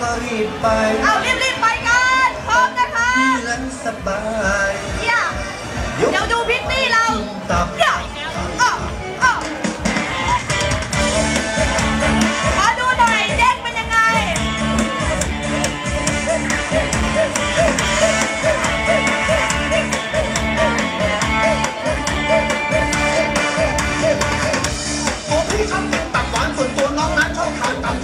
ก็รีบไปเอารีบรีบไปกันพร้อมนะคะเพื่อนสบายเยี่ยเดี๋ยวดูพิตตี้เราตับเยี่ยโอ้พี่ชอบกินตับหวานส่วนตัวน้องนั้นชอบทานตับ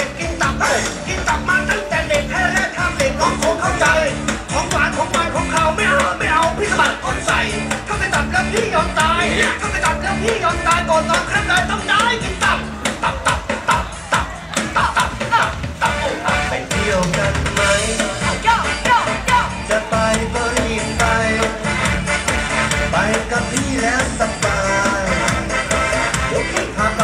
็กกินตับเฮ้กินตับมาตั้งแต่เด็กแท้แท้ทำเด็กน้องคงเข้าใจ ของหวานของหวานของเขาไม่เอาไม่เอาพี่สะบัดก้นใส่ถ้าไม่ตับแล้วพี่ยอมตายถ้าไม่ตับแล้วพี่ยอมตายก่อนนอนครั้งใดต้องตายกินตับตับตับตับตับตับตับตับตับตับไปเที่ยวกันไหมจะไปก็รีบไป ไปกับพี่แล้วสบายเดี๋ยวพี่พาไป